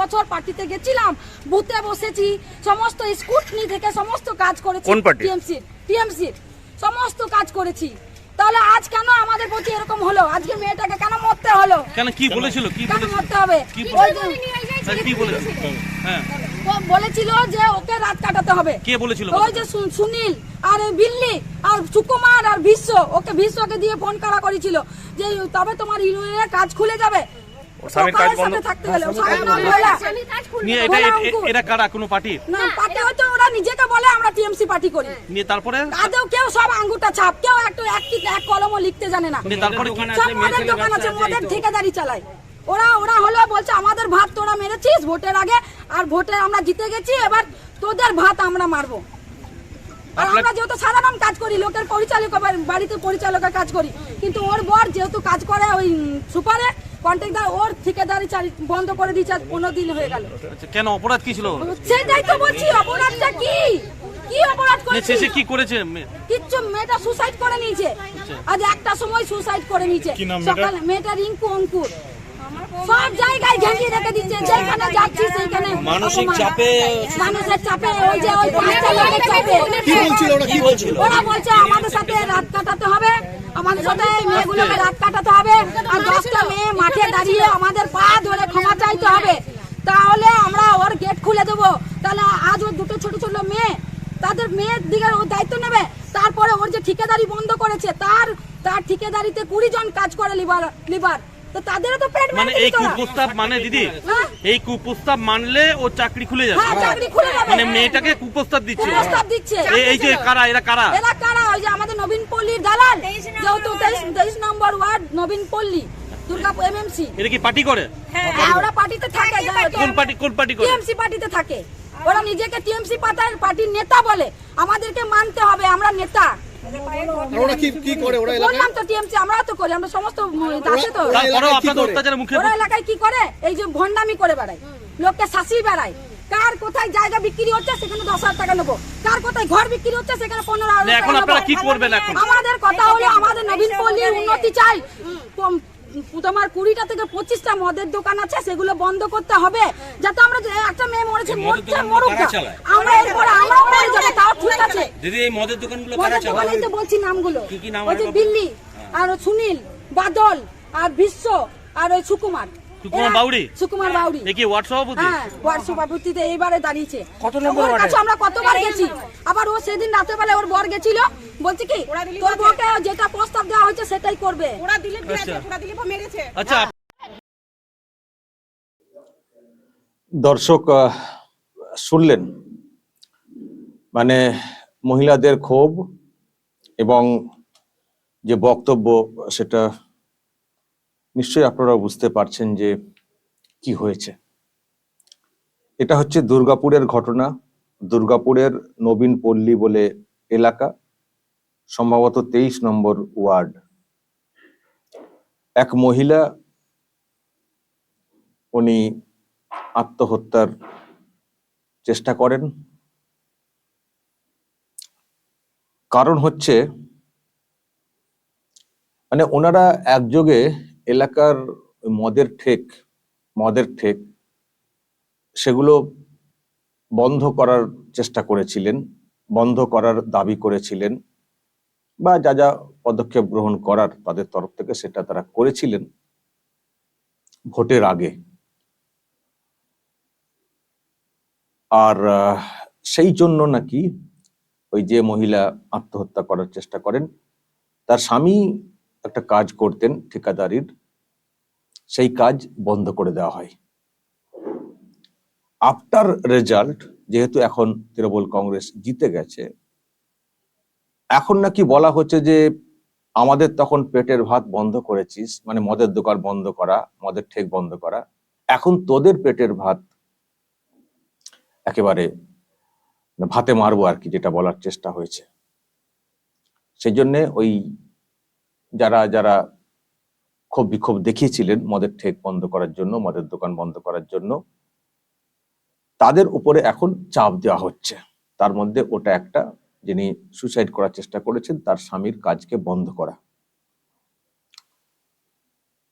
বছর পার্টিতে গেছিলাম বুথে বসেছি সমস্ত স্কুটনি থেকে সমস্ত কাজ করেছি। কোন? টিএমসি টিএমসি সমস্ত কাজ করেছি। তাহলে আজ কেন আমাদের প্রতি এরকম হলো? আজকে মেয়েটাকে কেন মরতে হলো? কেন কি বলেছিল? কি কেন মরতে হবে? কি ওই স্যার, কি বলেছিল? হ্যাঁ। ও বলেছিল যে ওকে রাত কাটাতে হবে। কে বলেছিল ওই যে সুনীল আর বিল্লি আর সুকুমার আর বিশ্ব ওকে বিশ্বকে দিয়ে ফোন করা করেছিল যে তবে তোমার ইউনিয়নের কাজ খুলে যাবে। স্বামীর কাজ বন্ধ- থাকতে গেলে স্বামীর নাম ভোলা। নিয়ে এটা ভোলা এ- অঙ্কুর। এরা কারা কোনো পার্টি? না পার্টি হয়তো ওরা নিজেকে বলে আমরা টিএমসি পার্টি করি। নিয়ে তারপরে? আদৌ কেউ সব আঙ্গুটা ছাপ কেউ একটু এক কি এক কলমও লিখতে জানে না। নিয়ে তারপরে কি? সব মদের দোকান আছে মদের ঠিকাদারি চালায়। ওরা ওরা হলো বলছে আমাদের ভাত তোরা মেরেছিস ভোটের আগে আর ভোটে আমরা জিতে গেছি এবার তোদের ভাত আমরা মারবো। আর আমরা যেহেতু সাধারণ কাজ করি লোকের পরিচালক বাড়িতে পরিচালকের কাজ করি কিন্তু ওর বর যেহেতু কাজ করে ওই সুপারে কন্ট্রাক্টর ওর ঠিকাদারি বন্ধ করে দিয়েছে আজ পনেরো দিন হয়ে গেল। আচ্ছা, কেন অপরাধ কি ছিল? সেটাই তো বলছি অপরাধটা কি? কি অপরাধ করেছে? সে কি করেছে কিচ্ছু মেয়েটা সুসাইড করে নিয়েছে। আজ একটা সময় সুসাইড করে নিয়েছে। সকালে মেয়েটা রিঙ্কু অঙ্কুর। সব জায়গায় ঘেঁটিয়ে রেখে দিচ্ছে যেখানে যাচ্ছি সেইখানে মানসিক চাপে মানুষের চাপে ওই যে ওই পাঁচটা লোকের চাপে। কি বলছিল? ওরা কি বলছিল? ওরা বলছে আমাদের সাথে রাত কাটাতে হবে। আমাদের সাথে এই মেয়েগুলোকে রাত কাটাতে হবে। আর দশটা মেয়ে মাঠে দাঁড়িয়ে আমাদের পা ধরে ক্ষমা চাইতে হবে। তাহলে আমরা ওর গেট খুলে দেবো। তাহলে আজ ওর দুটো ছোট ছোট মেয়ে তাদের মেয়ের দিকে ও দায়িত্ব নেবে। তারপরে ওর যে ঠিকাদারি বন্ধ করেছে তার তার ঠিকাদারিতে কুড়ি জন কাজ করে লিবার লিবার। তো তাদেরও তো পেট মানে এই ওরা। কুপ্রস্তাব মানে দিদি হ্যাঁ? এই কুপ্রস্তাব মানলে ও চাকরি খুলে যাবে। হ্যাঁ চাকরি খুলে যাবে। মানে মেয়েটাকে কুপ্রস্তাব দিচ্ছে। প্রস্তাব দিচ্ছে। এই- এই যে কারা এরা কারা? এরা কারা? ওই যে আমাদের নবীন পল্লীর দালাল। যেহেতু তেইশ তেইশ নম্বর ওয়ার্ড নবীন পল্লী দুর্গাপুর এমএমসি। এরা কি পার্টি করে? হ্যাঁ। ওরা পার্টিতে থাকে কোন পার্টি কোন পার্টি করে? টিএমসি পার্টিতে থাকে। ওরা নিজেকে টিএমসি পাতার পার্টির নেতা বলে। আমাদেরকে মানতে হবে আমরা নেতা। ওরা কি কি করে? ওরা এলাকায় তো টিএমসি আমরাও তো করি আমরা সমস্ত আছে তো ওরা- এলাকায় কি করে? অত্যাচারের মুখে ওরা এলাকায় কি করে? এই যে ভন্ডামি করে বেড়ায়। লোককে শাসিয়ে বেড়ায়। কার কোথায় জায়গা বিক্রি হচ্ছে সেখানে দশ হাজার টাকা নেব। কার কোথায় ঘর বিক্রি হচ্ছে সেখানে পনেরো হাজার টাকা আমাদের কথা হলো আমাদের নবীন পল্লীর উন্নতি চাই। কম- তোমার কুড়িটা থেকে পঁচিশটা মদের দোকান আছে সেগুলো বন্ধ করতে হবে যাতে আমরা যে একটা মেয়ে মরেছে মরছে মরুক আমরা এরপরে আমরা মরে যাব তাও ঠিক আছে। দিদি এই মদের দোকানগুলো মদের দোকানেই তো বলছি নামগুলো। কি কি নাম ওই যে বিল্লি দিল্লি আর সুনীল বাদল আর বিশ্ব আর ওই সুকুমার। সুকুমার বাউরি? সুকুমার বাউরি এ কি ওয়ার্ড সভাপতি হ্যাঁ ওয়ার্ড সভাপতিতে এইবারে দাঁড়িয়েছে। ওর কাছে আমরা কতবার গেছি? আবার ও সেদিন রাতে বেলা ওর বর গেছিল। বলছে কি তোর বউকে যেটা প্রস্তাব দেওয়া হয়েছে সেটাই করবে। ওরা আচ্ছা। ওরা দিলে মেরেছে। আচ্ছা দর্শক শুনলেন। মানে মহিলাদের ক্ষোভ এবং যে বক্তব্য সেটা নিশ্চয়ই আপনারা বুঝতে পারছেন যে কি হয়েছে। এটা হচ্ছে দুর্গাপুরের ঘটনা। দুর্গাপুরের নবীন পল্লী বলে এলাকা, সম্ভবত তেইশ নম্বর ওয়ার্ড। এক মহিলা, উনি আত্মহত্যার চেষ্টা করেন। কারণ হচ্ছে মানে ওনারা একযোগে এলাকার মদের ঠেক মদের ঠেক, সেগুলো বন্ধ করার চেষ্টা করেছিলেন, বন্ধ করার দাবি করেছিলেন বা যা যা পদক্ষেপ গ্রহণ করার তাদের তরফ থেকে সেটা তারা করেছিলেন ভোটের আগে। আর সেই জন্য নাকি ওই যে মহিলা আত্মহত্যা করার চেষ্টা করেন, তার স্বামী একটা কাজ করতেন ঠিকাদারির সেই কাজ বন্ধ করে দেওয়া হয়। আফটার রেজাল্ট যেহেতু এখন তৃণমূল কংগ্রেস জিতে গেছে, এখন নাকি বলা হচ্ছে যে, আমাদের তখন পেটের ভাত বন্ধ করেছিস মানে মদের দোকান বন্ধ করা, মদের ঠেক বন্ধ করা। এখন তোদের পেটের ভাত একেবারে ভাতে মারবো আর কি, যেটা বলার চেষ্টা হয়েছে। সেই জন্যে ওই যারা যারা ক্ষোভ বিক্ষোভ দেখিয়েছিলেন মদের ঠেক বন্ধ করার জন্য, মদের দোকান বন্ধ করার জন্য। তাদের উপরে এখন চাপ দেওয়া হচ্ছে। তার মধ্যে ওটা একটা যিনি সুসাইড করার চেষ্টা করেছেন, তার স্বামীর কাজকে বন্ধ করা।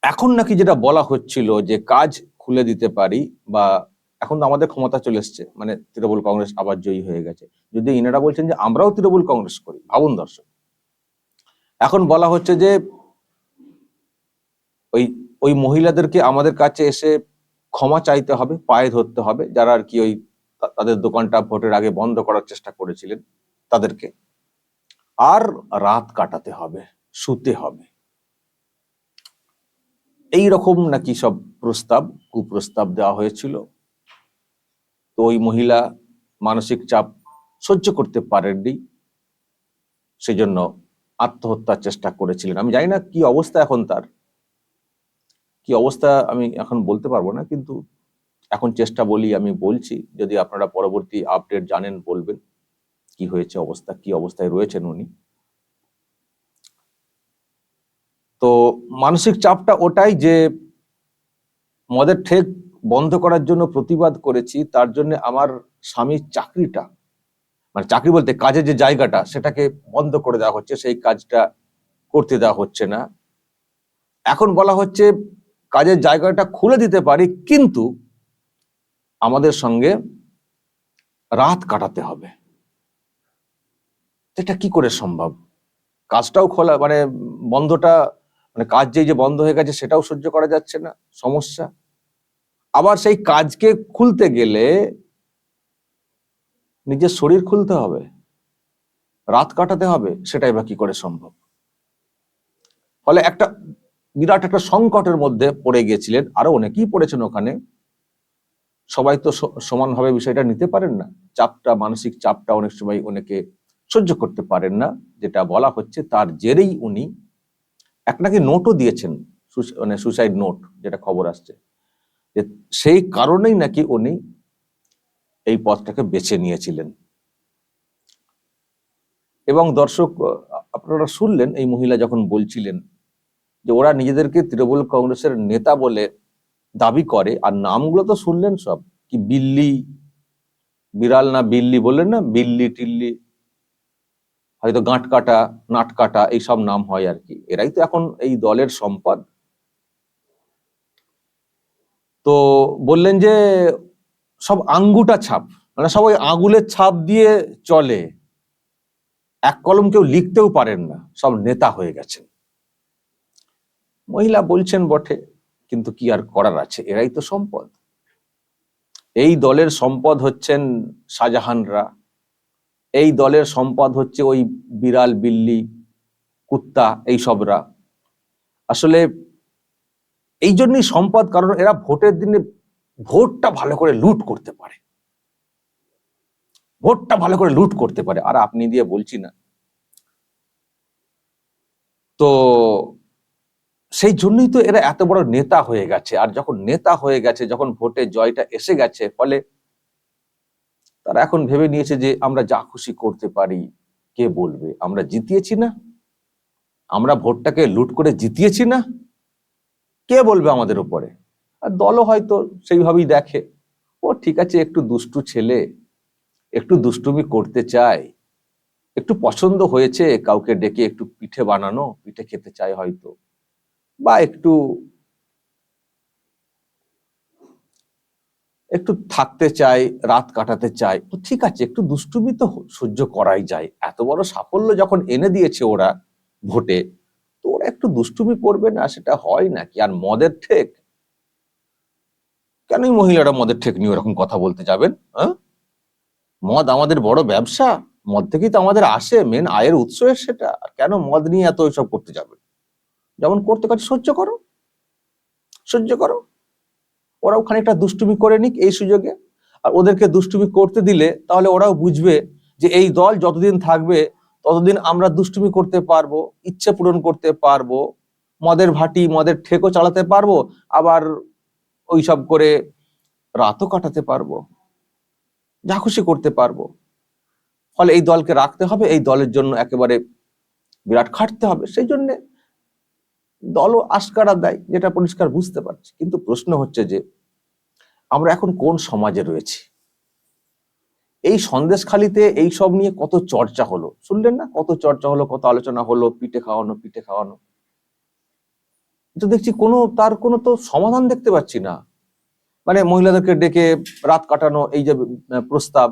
এখন নাকি যেটা বলা হচ্ছিল যে কাজ খুলে দিতে পারি বা এখন তো আমাদের ক্ষমতা চলে এসছে মানে তৃণমূল কংগ্রেস আবার জয়ী হয়ে গেছে। যদি ইনারা বলছেন যে আমরাও তৃণমূল কংগ্রেস করি, ভাবুন দর্শক। এখন বলা হচ্ছে যে ওই ওই মহিলাদেরকে আমাদের কাছে এসে ক্ষমা চাইতে হবে, পায়ে ধরতে হবে, যারা আর কি ওই তাদের দোকানটা ভোটের আগে বন্ধ করার চেষ্টা করেছিলেন তাদেরকে। আর রাত কাটাতে হবে, শুতে হবে। এই রকম নাকি সব প্রস্তাব, কুপ্রস্তাব দেওয়া হয়েছিল। তো ওই মহিলা মানসিক চাপ সহ্য করতে পারেননি। সেজন্য আত্মহত্যার চেষ্টা করেছিলেন। আমি জানি না কি অবস্থা এখন তার। কি অবস্থা আমি এখন বলতে পারব না, কিন্তু এখন চেষ্টা বলি, আমি বলছি, যদি আপনারা পরবর্তী আপডেট জানেন, বলবেন, কি হয়েছে অবস্থা, কি অবস্থায় রয়েছেন উনি। তো মানসিক চাপটা ওটাই যে মদের ঠেক বন্ধ করার জন্য প্রতিবাদ করেছি, তার জন্য আমার স্বামীর চাকরিটা মানে চাকরি বলতে কাজের যে জায়গাটা, সেটাকে বন্ধ করে দেওয়া হচ্ছে, সেই কাজটা করতে দেওয়া হচ্ছে না। এখন বলা হচ্ছে কাজের জায়গাটা খুলে দিতে পারি, কিন্তু আমাদের সঙ্গে রাত কাটাতে হবে। এটা কি করে সম্ভব? কাজটাও খোলা মানে বন্ধটা মানে কাজ যে বন্ধ হয়ে গেছে সেটাও সহ্য করা যাচ্ছে না, সমস্যা। আবার সেই কাজকে খুলতে গেলে নিজের শরীর খুলতে হবে, রাত কাটাতে হবে, সেটাই বা কি করে সম্ভব? ফলে একটা বিরাট একটা সংকটের মধ্যে পড়ে গিয়েছিলেন আরও অনেকেই পড়েছেন ওখানে। সবাই তো সমানভাবে বিষয়টা নিতে পারেন না। চাপটা, মানসিক চাপটা অনেক সময় অনেকে সহ্য করতে পারেন না। যেটা বলা হচ্ছে তার জেরেই উনি এক নাকি নোটও দিয়েছেন মানে সুসাইড নোট যেটা খবর আসছে। যে সেই কারণেই নাকি উনি এই পথটাকে বেছে নিয়েছিলেন। এবং দর্শক আপনারা শুনলেন, এই মহিলা যখন বলছিলেন যে ওরা নিজেদেরকে তৃণমূল কংগ্রেসের নেতা বলে দাবি করে, আর নামগুলো তো শুনলেন সব। কি বিল্লি, বিড়াল না বিল্লি বললেন না? বিল্লি, টিল্লি, হয়তো গাঁট কাটা নাট কাটা এইসব নাম হয় আর কি। এরাই তো এখন এই দলের সম্পদ। তো বললেন যে সব আঙ্গুটা ছাপ মানে সব ওই আঙুলের ছাপ দিয়ে চলে। এক কলম কেউ লিখতেও পারেন না, সব নেতা হয়ে গেছেন। মহিলা বলছেন বটে, কিন্তু কি আর করার আছে? এরাই তো সম্পদ। এই দলের সম্পদ হচ্ছেন শাহজাহানরা। এই দলের সম্পদ হচ্ছে ওই বিড়াল, বিল্লি, কুত্তা এই সবরা আসলে এই জন্যই সম্পদ, কারণ এরা ভোটের দিনে ভোটটা ভালো করে লুট করতে পারে। ভোটটা ভালো করে লুট করতে পারে। আর আপনি দিয়ে বলছি না। তো সেই জন্যই তো এরা এত বড় নেতা হয়ে গেছে। আর যখন নেতা হয়ে গেছে, যখন ভোটে জয়টা এসে গেছে, ফলে তারা এখন ভেবে নিয়েছে যে আমরা যা খুশি করতে পারি, কে বলবে? আমরা জিতিয়েছি না? আমরা ভোটটাকে লুট করে জিতিয়েছি না? কে বলবে আমাদের উপরে? আর দলও হয়তো সেইভাবেই দেখে, ও ঠিক আছে, একটু দুষ্টু ছেলে, একটু দুষ্টুমি করতে চায়, একটু পছন্দ হয়েছে, কাউকে ডেকে একটু পিঠে বানানো, পিঠে খেতে চায় হয়তো। বা একটু একটু থাকতে চাই, রাত কাটাতে চাই ঠিক আছে, একটু দুষ্টুমি তো সহ্য করাই যায়। এত বড় সাফল্য যখন এনে দিয়েছে ওরা ভোটে, তো ওরা একটু দুষ্টুমি করবে না, সেটা হয় নাকি? আর মদের ঠেক? কেনই মহিলারা মদের ঠেক নিয়ে ওরকম কথা বলতে যাবেন হ্যাঁ মদ আমাদের বড় ব্যবসা, মদ থেকেই তো আমাদের আসে মেন আয়ের উৎস সেটা কেন মদ নিয়ে এত এসব করতে যাবেন? যেমন করতে কাছে সহ্য করো সহ্য করো। ওরাও খানিকটা দুষ্টুমি করে নিক এই সুযোগে। আর ওদেরকে দুষ্টুমি করতে দিলে তাহলে ওরাও বুঝবে যে এই দল যতদিন থাকবে, ততদিন আমরা দুষ্টুমি করতে পারব, ইচ্ছে পূরণ করতে পারব, মদের ভাটি, মদের ঠেকও চালাতে পারব, আবার ওইসব করে রাতও কাটাতে পারব, যা খুশি করতে পারব। ফলে এই দলকে রাখতে হবে, এই দলের জন্য একেবারে বিরাট খাটতে হবে। সেই জন্যে দলও আস্কারা দেয়, যেটা পরিষ্কার বুঝতে পারছি। কিন্তু প্রশ্ন হচ্ছে যে, আমরা এখন কোন সমাজে রয়েছি? এই সন্দেশখালিতে এই সব নিয়ে কত চর্চা হলো? শুনলেন না? কত চর্চা হলো, কত আলোচনা হলো, পিঠে খাওয়ানো পিঠে খাওয়ানো? তো দেখছি কোনো, তার কোনো তো সমাধান দেখতে পাচ্ছি না। মানে মহিলাদেরকে ডেকে রাত কাটানো, এই যে প্রস্তাব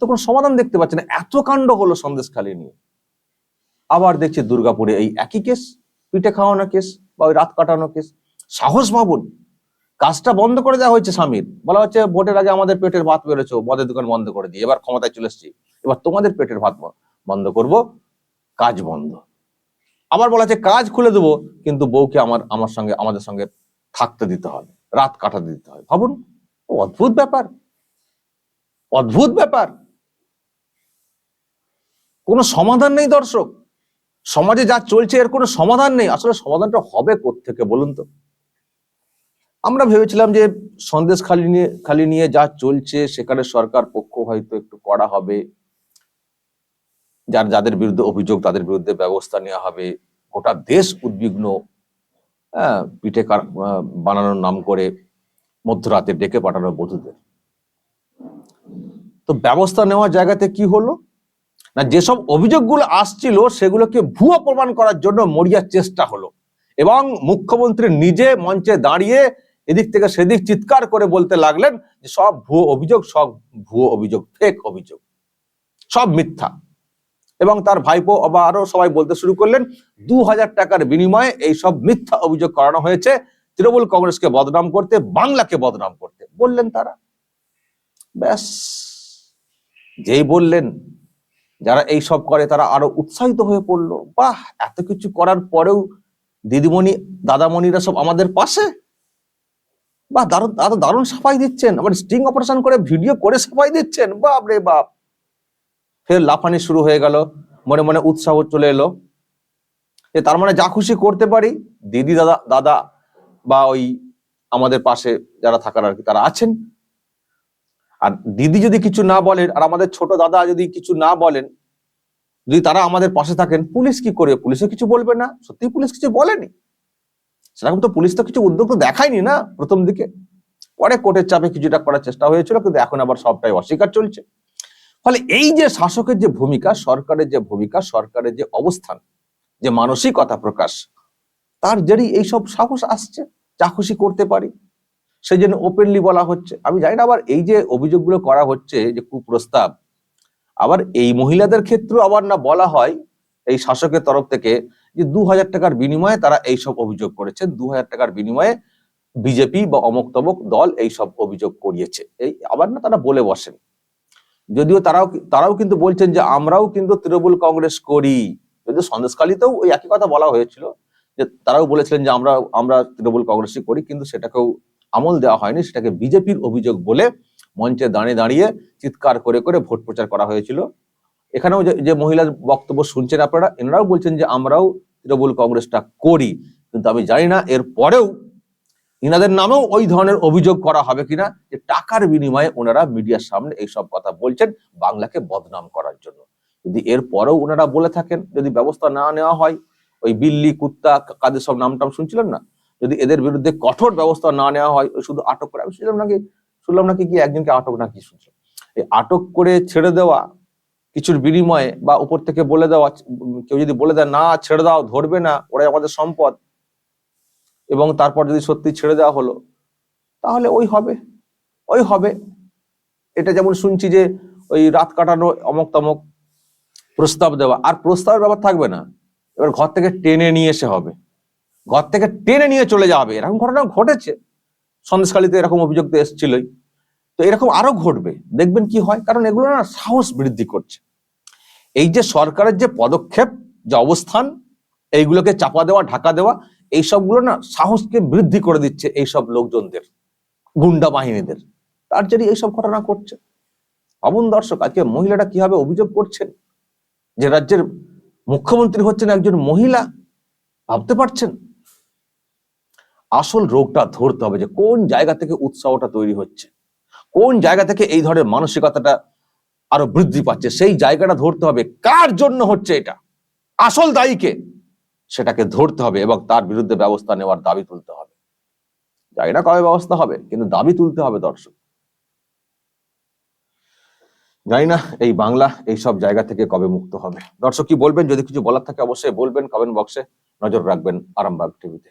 তো কোনো সমাধান দেখতে পাচ্ছি না। এত কাণ্ড হলো সন্দেশখালী নিয়ে। আবার দেখছি দুর্গাপুরে এই একই কেস পিঠে খাওয়ানো কেস বা ওই রাত কাটানো কেস। সাহস ভাবুন, কাজটা বন্ধ করে দেওয়া হয়েছে স্বামীর। বলা হচ্ছে, ভোটের আগে আমাদের পেটের ভাত বেরোছো মদের দোকান বন্ধ করে দিয়ে, এবার ক্ষমতায় চলে এসছি। এবার তোমাদের পেটের ভাত বন্ধ করব, কাজ বন্ধ। আবার বলা হচ্ছে, কাজ খুলে দেবো, কিন্তু বউকে আমার আমার সঙ্গে, আমাদের সঙ্গে থাকতে দিতে হবে, রাত কাটাতে দিতে হবে। ভাবুন অদ্ভুত ব্যাপার। অদ্ভুত ব্যাপার। কোনো সমাধান নেই দর্শক। সমাজে যা চলছে এর কোনো সমাধান নেই। আসলে সমাধানটা হবে থেকে বলুন তো? আমরা ভেবেছিলাম যে সন্দেশ খালি নিয়ে খালি নিয়ে যা চলছে সেখানে সরকার পক্ষ হয়তো একটু করা হবে। যার, যাদের বিরুদ্ধে অভিযোগ, তাদের বিরুদ্ধে ব্যবস্থা নেওয়া হবে। গোটা দেশ উদ্বিগ্ন হ্যাঁ পিঠে বানানোর নাম করে মধ্যরাতে ডেকে পাঠানো বধূদের। তো ব্যবস্থা নেওয়ার জায়গাতে কি হলো? না, যেসব অভিযোগগুলো আসছিল সেগুলোকে ভুয়ো প্রমাণ করার জন্য মরিয়ার চেষ্টা হলো। এবং মুখ্যমন্ত্রী নিজে মঞ্চে দাঁড়িয়ে এদিক থেকে সেদিক চিৎকার করে বলতে লাগলেন যে, সব ভুয়ো অভিযোগ, সব ভুয়ো অভিযোগ ফেক অভিযোগ। সব মিথ্যা। এবং তার ভাইপো বা আরও সবাই বলতে শুরু করলেন দু হাজার টাকার বিনিময়ে এই সব মিথ্যা অভিযোগ করানো হয়েছে। তৃণমূল কংগ্রেসকে বদনাম করতে, বাংলাকে বদনাম করতে, বললেন তারা। ব্যাস। যেই বললেন যারা এই সব করে তারা আরও উৎসাহিত হয়ে পড়ল। বাহ, এত কিছু করার পরেও দিদিমণি, দাদামণিরা সব আমাদের পাশে? বাহ, দারুণ দাদা দারুণ সাফাই দিচ্ছেন। আবার স্টিং অপারেশন করে ভিডিও করে সাফাই দিচ্ছেন। বাপ রে বাপ। ফের লাফানি শুরু হয়ে গেল। মনে মনে উৎসাহ চলে এলো। যে তার মানে যা খুশি করতে পারি, দিদি, দাদা দাদা বা ওই আমাদের পাশে যারা থাকার আর কি, তারা আছেন। আর দিদি যদি কিছু না বলেন আর আমাদের ছোট দাদা যদি কিছু না বলেন, যদি তারা আমাদের পাশে থাকেন, পুলিশ কি করবে? পুলিশও কিছু বলবে না? সত্যি পুলিশ কিছু বলেনি? সেরকম তো পুলিশ তো কিছু উদ্যোগ তো দেখায়নি না প্রথম দিকে। পরে কোর্টের চাপে কিছুটা করার চেষ্টা হয়েছিল, কিন্তু এখন আবার সবটাই অস্বীকার চলছে। ফলে এই যে শাসকের যে ভূমিকা, সরকারের যে ভূমিকা, সরকারের যে অবস্থান, যে মানসিকতা প্রকাশ, তার জেরেই এইসব সাহস আসছে। খুশি করতে পারি। সেই জন্য ওপেনলি বলা হচ্ছে। আমি জানি না, আবার এই যে অভিযোগগুলো করা হচ্ছে যে কুপ্রস্তাব, আবার এই মহিলাদের ক্ষেত্রেও আবার না বলা হয় এই শাসকের তরফ থেকে যে দু হাজার টাকার বিনিময়ে তারা এই সব অভিযোগ করেছেন দু হাজার টাকার বিনিময়ে বিজেপি বা অমক তমক দল এই সব অভিযোগ করিয়েছে। এই আবার না তারা বলে বসেন। যদিও তারাও তারাও কিন্তু বলছেন যে আমরাও কিন্তু তৃণমূল কংগ্রেস করি। যদিও সন্দেশকালীতেও ওই একই কথা বলা হয়েছিল যে তারাও বলেছিলেন যে আমরা আমরা তৃণমূল কংগ্রেসই করি, কিন্তু সেটাকেও আমল দেওয়া হয়নি, সেটাকে বিজেপির অভিযোগ বলে মঞ্চে দাঁড়িয়ে দাঁড়িয়ে চিৎকার করে করে ভোট প্রচার করা হয়েছিল। এখানেও যে- মহিলার বক্তব্য শুনছেন আপনারা, এনারাও বলছেন যে আমরাও তৃণমূল কংগ্রেসটা করি, কিন্তু আমি জানি না এর পরেও ইনাদের নামেও ওই ধরনের অভিযোগ করা হবে কিনা, যে টাকার বিনিময়ে ওনারা মিডিয়ার সামনে এই সব কথা বলছেন বাংলাকে বদনাম করার জন্য। যদি এর পরেও ওনারা বলে থাকেন, যদি ব্যবস্থা না নেওয়া হয়, ওই বিল্লি, কুত্তা কাদের সব নাম টাম শুনছিলেন না? যদি এদের বিরুদ্ধে কঠোর ব্যবস্থা না নেওয়া হয়, শুধু আটক করে, আমি শুনলাম নাকি শুনলাম নাকি কি একজনকে আটক নাকি শুনছিলাম। এই আটক করে ছেড়ে দেওয়া কিছুর বিনিময়ে বা উপর থেকে বলে দেওয়া, কেউ যদি বলে দেয়, না, ছেড়ে দাও, ধরবে না, ওরাই আমাদের সম্পদ, এবং তারপর যদি সত্যি ছেড়ে দেওয়া হলো, তাহলে ওই হবে ওই হবে। এটা যেমন শুনছি যে ওই রাত কাটানো অমক তমক প্রস্তাব দেওয়া, আর প্রস্তাবের ব্যাপার থাকবে না। এবার ঘর থেকে টেনে নিয়ে এসে হবে। ঘর থেকে টেনে নিয়ে চলে যাবে এরকম ঘটনা ঘটেছে। সন্দেশখালীতে এরকম অভিযোগ তো এসেছিলই। তো এরকম আরও ঘটবে। দেখবেন কি হয়? কারণ এগুলো না সাহস বৃদ্ধি করছে। এই যে সরকারের যে পদক্ষেপ, যে অবস্থান, এইগুলোকে চাপা দেওয়া, ঢাকা দেওয়া, এই সবগুলো না সাহসকে বৃদ্ধি করে দিচ্ছে এইসব লোকজনদের, গুন্ডা বাহিনীদের। তার জন্য এইসব ঘটনা করছে ভাবুন দর্শক, আজকে মহিলাটা কীভাবে অভিযোগ করছেন? যে রাজ্যের মুখ্যমন্ত্রী হচ্ছেন একজন মহিলা, ভাবতে পারছেন? আসল রোগটা ধরতে হবে যে কোন জায়গা থেকে উৎসাহটা তৈরি হচ্ছে। কোন জায়গা থেকে এই ধরনের মানসিকতাটা আরও বৃদ্ধি পাচ্ছে, সেই জায়গাটা ধরতে হবে। কার জন্য হচ্ছে এটা? আসল দায়ীকে সেটাকে ধরতে হবে এবং তার বিরুদ্ধে ব্যবস্থা নেওয়ার দাবি তুলতে হবে। জানি না কবে ব্যবস্থা হবে, কিন্তু দাবি তুলতে হবে দর্শক। জানি না এই বাংলা এই সব জায়গা থেকে কবে মুক্ত হবে। দর্শক কি বলবেন? যদি কিছু বলার থাকে অবশ্যই বলবেন কমেন্ট বক্সে। নজর রাখবেন আরামবাগ টিভিতে।